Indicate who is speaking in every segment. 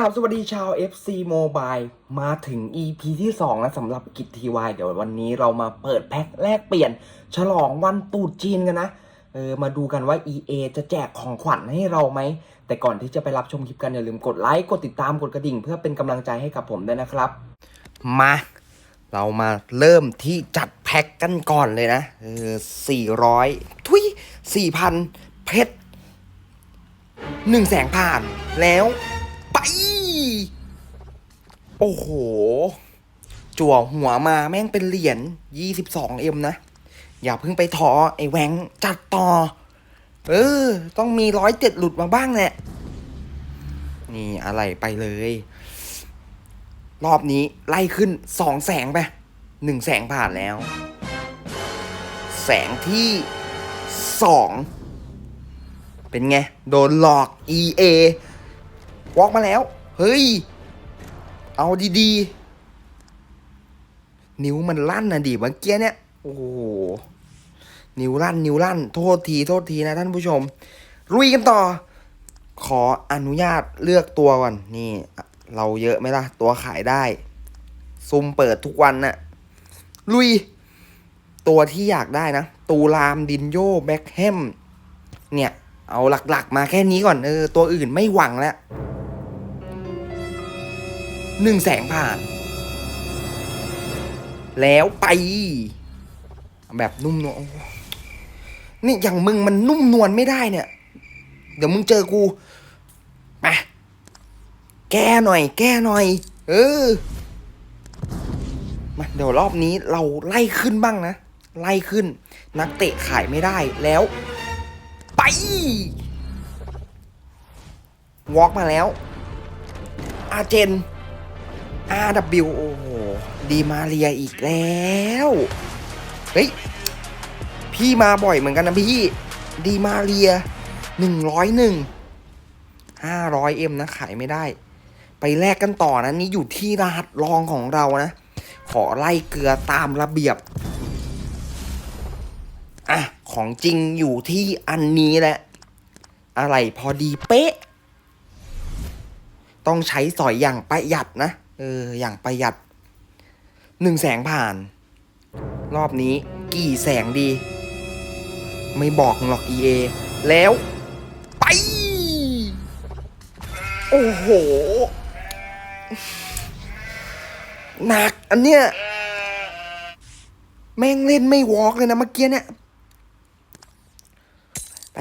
Speaker 1: ราบสวัสดีชาว FC Mobile มาถึง EP ที่2แล้วสำหรับกิจทีวายเดี๋ยววันนี้เรามาเปิดแพ็คแลกเปลี่ยน ฉลองวันตรุษจีนกันนะ เออมาดูกันว่า EA จะแจกของขวัญให้เราไหม แต่ก่อนที่จะไปรับชมคลิปกัน อย่าลืมกดไลค์ กดติดตามกดกระดิ่ง เพื่อเป็นกำลังใจให้กับผมด้วยนะครับ มา เรามาเริ่มที่จัดแพ็คกันก่อนเลยนะ เออสี่ร้อยทุยสี่พันเพชรหนึ่งแสงผ่านแล้ว โอ้โห จั่วหัวมาแม่งเป็นเหรียญ22เอ็มนะ อย่าเพิ่งไปท้อไอ้แหวงจัดต่อ เออ ต้องมีร้อยเจ็ดหลุดมาบ้างแหละ นี่อะไรไปเลย รอบนี้ไล่ขึ้นสองแสงไปหนึ่งแสงผ่านแล้ว แสงที่สองเป็นไง โดนหลอก EA วอกมาแล้ว เฮ้ย เอาดีๆ นิ้วมันลั่นนะดิเมื่อกี้เนี่ย โอ้โห นิ้วลั่น นิ้วลั่น โทษที โทษทีนะท่านผู้ชมรุยกันต่อ ขออนุญาตเลือกตัวก่อน นี่ เราเยอะไหมล่ะ ตัวขายได้ ซุมเปิดทุกวันน่ะ ลุย ตัวที่อยากได้นะ ตูรามดินโยแบ็คแฮม เนี่ย เอาหลักๆ มาแค่นี้ก่อน เออ ตัวอื่นไม่หวังแล้ว หนึ่งแสงผ่าน แล้วไป แบบนุ่มนวลนี่อย่างมึงมันนุ่มนวลไม่ได้เนี่ย เดี๋ยวมึงเจอกูไปแก้หน่อย แก้หน่อย เออมาเดี๋ยวรอบนี้เราไล่ขึ้นบ้างนะ ไล่ขึ้น นักเตะขายไม่ได้แล้ว ไปวอล์กมาแล้ว อาเจน RW โอ้โหดีมาเรียอีกแล้ว เฮ้ย พี่มาบ่อยเหมือนกันนะพี่ ดีมาเรียหนึ่งร้อยหนึ่งห้าร้อยเอ็มนะ ขายไม่ได้ ไปแลกกันต่อนะนี่อยู่ที่รหัสรองของเรานะ ขอไล่เกลือตามระเบียบ อะ ของจริงอยู่ที่อันนี้แหละ อะไรพอดีเป๊ะ ต้องใช้สอยอย่างประหยัดนะ เออ อย่างประหยัดหนึ่งแสงผ่าน รอบนี้กี่แสงดี ไม่บอกหรอก EA แล้ว ไป โอ้โหหนักอันเนี้ยแม่งเล่นไม่วอล์กเลยนะเมื่อกี้เนี่ย ไป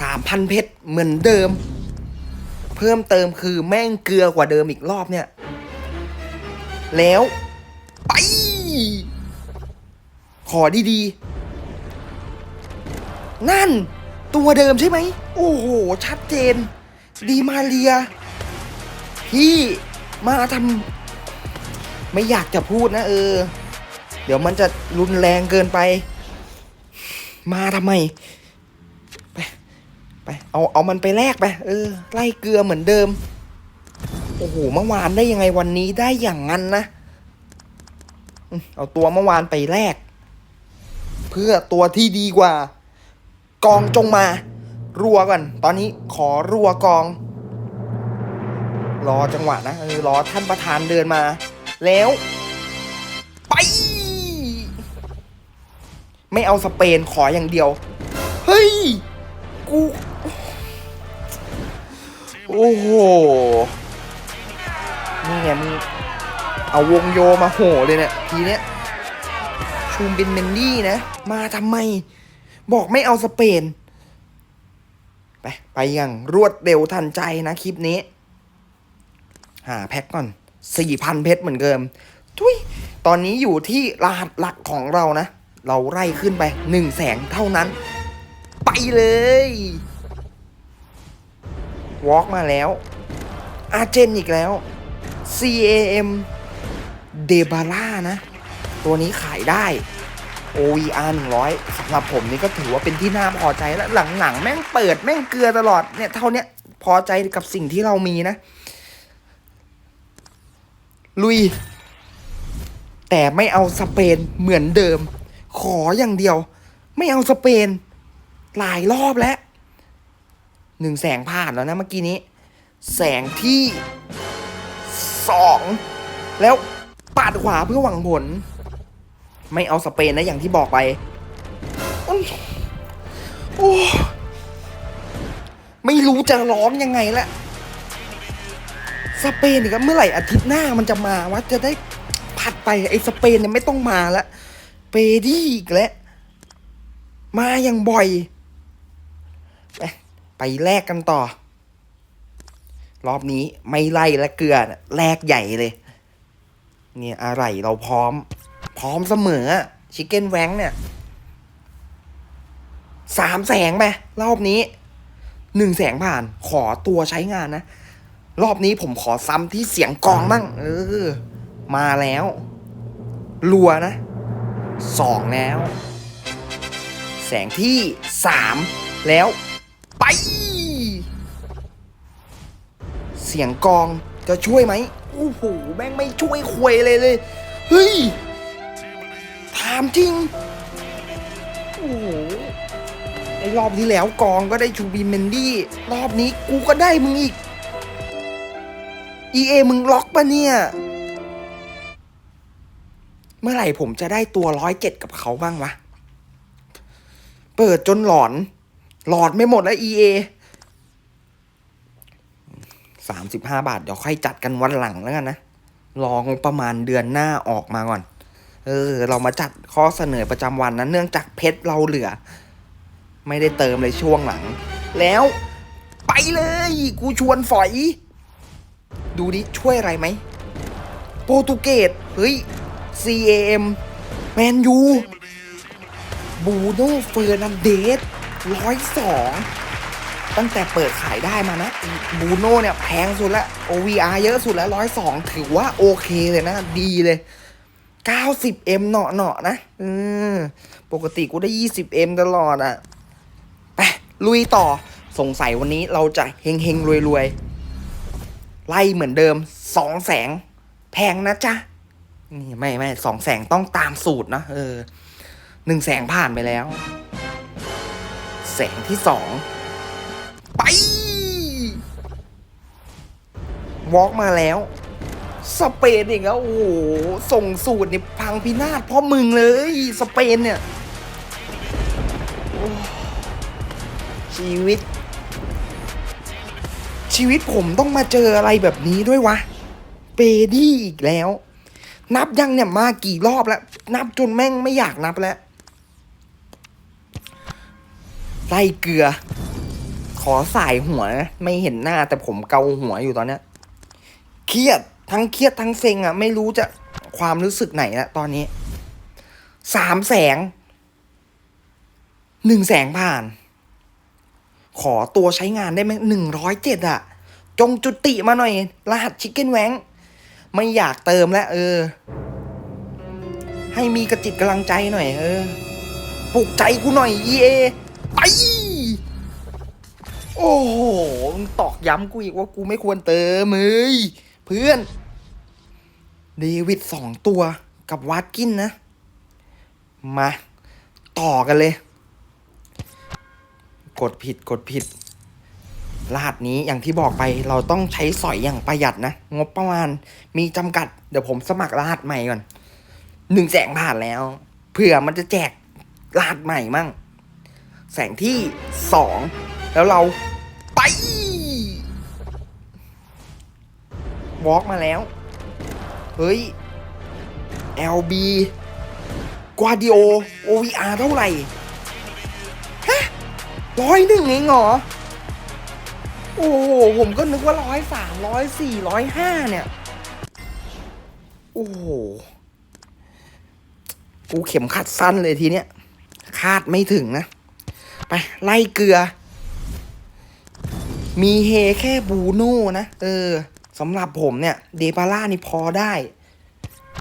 Speaker 1: สามพันเพชรเหมือนเดิม เพิ่มเติมคือแม่งเกลือกว่าเดิมอีกรอบเนี่ย แล้ว ไป ขอดีๆ นั่น ตัวเดิมใช่ไหม โอ้โห ชัดเจน ดีมาเรียพี่มาทำไม่อยากจะพูดนะเออ เดี๋ยวมันจะรุนแรงเกินไป มาทำไม ไป ไป เอา เอามันไปแลกไป เออ ไล่เกลือเหมือนเดิม โอ้โหเมื่อวานได้ยังไงวันนี้ได้อย่างนั้นนะเอาตัวเมื่อวานไปแลกเพื่อตัวที่ดีกว่า กองจงมา รัวก่อน ตอนนี้ขอรัวกอง รอจังหวะนะรอท่านประธานเดินมา แล้ว ไป ไม่เอาสเปนขออย่างเดียว เฮ้ย กู โอ้โห นี่ไงมึงเอาวงโยมาโหเลยเนี่ยทีเนี้ยชูมบินเมนดี้นะ มาทำไม บอกไม่เอาสเปน ไป ไปอย่างรวดเร็วทันใจนะคลิปนี้ หาแพ็คก่อนสี่พันเพชรเหมือนเดิม ทุย ตอนนี้อยู่ที่รหัสหลักของเรานะ เราไล่ขึ้นไปหนึ่งแสงเท่านั้น ไปเลยวอล์กมาแล้ว อาเจนอีกแล้ว CAM เดบาร่านะ ตัวนี้ขายได้ OER 100สำหรับผมนี่ก็ถือว่าเป็นที่น่าพอใจแล้วหลังๆ แม่งเปิดแม่งเกลือตลอดเนี่ยเท่าเนี้ยพอใจกับสิ่งที่เรามีนะ ลุย แต่ไม่เอาสเปนเหมือนเดิม ขออย่างเดียว ไม่เอาสเปน หลายรอบแล้วหนึ่งแสงผ่านแล้วนะเมื่อกี้นี้ แสงที่ สองแล้วปาดขวาเพื่อหวังผล ไม่เอาสเปนนะอย่างที่บอกไปโอ้ไม่รู้จะร้องยังไงละสเปนนี่ก็เมื่อไหร่อาทิตย์หน้ามันจะมาวะจะได้ผัดไปไอ้สเปนเนี่ยไม่ต้องมาละเปดี้อีกแล้วมาอย่างบ่อย ไปไปแลกกันต่อ รอบนี้ไม่ไล่และเกลือแลกใหญ่เลย เนี่ยอะไรเราพร้อม พร้อมเสมอชิคเก้นแวงเนี่ยสามแสงไปรอบนี้หนึ่งแสงผ่านขอตัวใช้งานนะ รอบนี้ผมขอซ้ำที่เสียงกองบ้างเออ มาแล้วรัวนะสองแล้ว แสงที่สามแล้ว ไป สียงกองจะช่วยไหมโอ้โหแม่งไม่ช่วยควยเลยเลย เฮ้ย ถามจริง โอ้โหไอรอบที่แล้วกองก็ได้ชูบีเมนดี้ รอบนี้กูก็ได้มึงอีก EA มึงล็อกปะเนี่ย เมื่อไหร่ผมจะได้ตัวร้อยเจ็ดกับเขาบ้างวะ เปิดจนหลอน หลอดไม่หมดแล้ว EA สามสิบห้าบาท เดี๋ยวค่อยจัดกันวันหลังแล้วกันนะ ลองประมาณเดือนหน้าออกมาก่อน เออ เรามาจัดข้อเสนอประจำวันนะเนื่องจากเพชรเราเหลือ ไม่ได้เติมเลยช่วงหลัง แล้วไปเลย กูชวนฝอย ดูดิช่วยอะไรไหม โปรตุเกสเฮ้ย CAM แมนยูบูโน่เฟอร์นันเดสร้อยสอง ตั้งแต่เปิดขายได้มานะบูโน่เนี่ยแพงสุดละ OVR เยอะสุดแล้วร้อยสองถือว่าโอเคเลยนะ ดีเลย 90M เนาะเนาะนะปกติกูได้ 20M ตลอดอะ่ะไปลุยต่อสงสัยวันนี้เราจะเฮงเฮงรวยรวยไล่เหมือนเดิมสองแสง แพงนะจ๊ะนี่ไม่ไม่สองแสงต้องตามสูตรนะเออหนึ่งแสงผ่านไปแล้ว แสงที่สอง วอล์กมาแล้ว สเปนอีกแล้วโอ้โหส่งสูตรนี่พังพินาศเพราะมึงเลย สเปนเนี่ย ชีวิต ชีวิตผมต้องมาเจออะไรแบบนี้ด้วยวะ เปดี้อีกแล้ว นับยังเนี่ยมากี่รอบแล้ว นับจนแม่งไม่อยากนับแล้วไล่เกลือ ขอสายหัวนะไม่เห็นหน้าแต่ผมเกาหัวอยู่ตอนเนี้ยเครียดทั้งเครียดทั้งเซ็งอะ ไม่รู้จะความรู้สึกไหนละตอนนี้สามแสงหนึ่งแสงผ่าน ขอตัวใช้งานได้ไหมหนึ่งร้อยเจ็ดอะ จงจุติมาหน่อย รหัสชิคเก้นแวงไม่อยากเติมแล้ว เออ ให้มีกระจิตกำลังใจหน่อย เออปลุกใจกูหน่อย EA ไป โอ้โหมึงตอกย้ำกูอีกว่ากูไม่ควรเติมเฮ้ยเพื่อนเดวิดสองตัวกับวาดกินนะ มา ต่อกันเลย กดผิดกดผิดรหัสนี้อย่างที่บอกไปเราต้องใช้สอยอย่างประหยัดนะ งบประมาณมีจำกัด เดี๋ยวผมสมัครรหัสใหม่ก่อนหนึ่งแสงผ่านแล้ว เผื่อมันจะแจกรหัสใหม่มั่ง แสงที่สอง แล้วเราไปวอล์กมาแล้ว เฮ้ย LB กวาดิโอ OVR เท่าไหร่ ฮะร้อยหนึ่งเองเหรอ โอ้โห ผมก็นึกว่าร้อยสามร้อยสี่ร้อยห้าเนี่ย โอ้โห กูเข็มขัดสั้นเลยทีเนี้ย คาดไม่ถึงนะ ไป ไล่เกลือ มีเฮแค่บูโน่นะ เออสำหรับผมเนี่ย เดบาร่านี่พอได้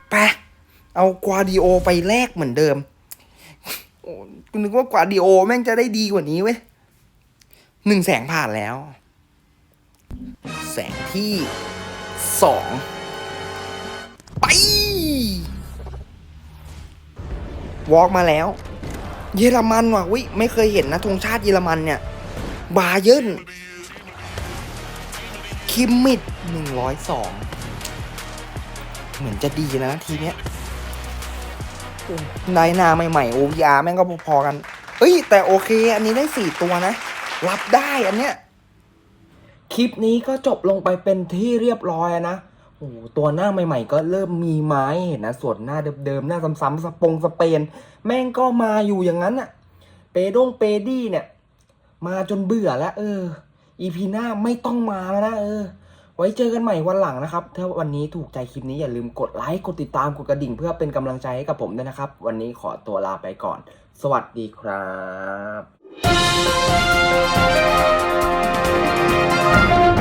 Speaker 1: ไปเอากวาดิโอไปแลกเหมือนเดิมโอ้กูนึกว่ากวาดิโอแม่งจะได้ดีกว่านี้เว้ยหนึ่งแสงผ่านแล้ว แสงที่สองไป วอล์กมาแล้ว เยอรมันว่ะวิไม่เคยเห็นนะธงชาติเยอรมันเนี่ย บาเยิร์น คิมมิดหนึ่งร้อยสองเหมือนจะดีนะทีเนี้ยโอ้ได้นาใหม่ๆโอยาแม่งก็พอๆกัน เอ้ย แต่โอเค อันนี้ได้สี่ตัวนะ รับได้อันเนี้ย คลิปนี้ก็จบลงไปเป็นที่เรียบร้อยนะโอ้ตัวหน้าใหม่ ๆ ก็เริ่มมีไม้เห็นนะ ส่วนหน้าเดิมๆ หน้าซ้ำๆสปงสเปน แม่งก็มาอยู่อย่างนั้นอะเปดงเปดี้เนี่ย มาจนเบื่อแล้ว เออ อีพีหน้าไม่ต้องมาแล้วนะเออ ไว้เจอกันใหม่วันหลังนะครับ ถ้าวันนี้ถูกใจคลิปนี้อย่าลืมกดไลค์กดติดตามกดกระดิ่งเพื่อเป็นกำลังใจให้กับผมด้วยนะครับ วันนี้ขอตัวลาไปก่อน สวัสดีครับ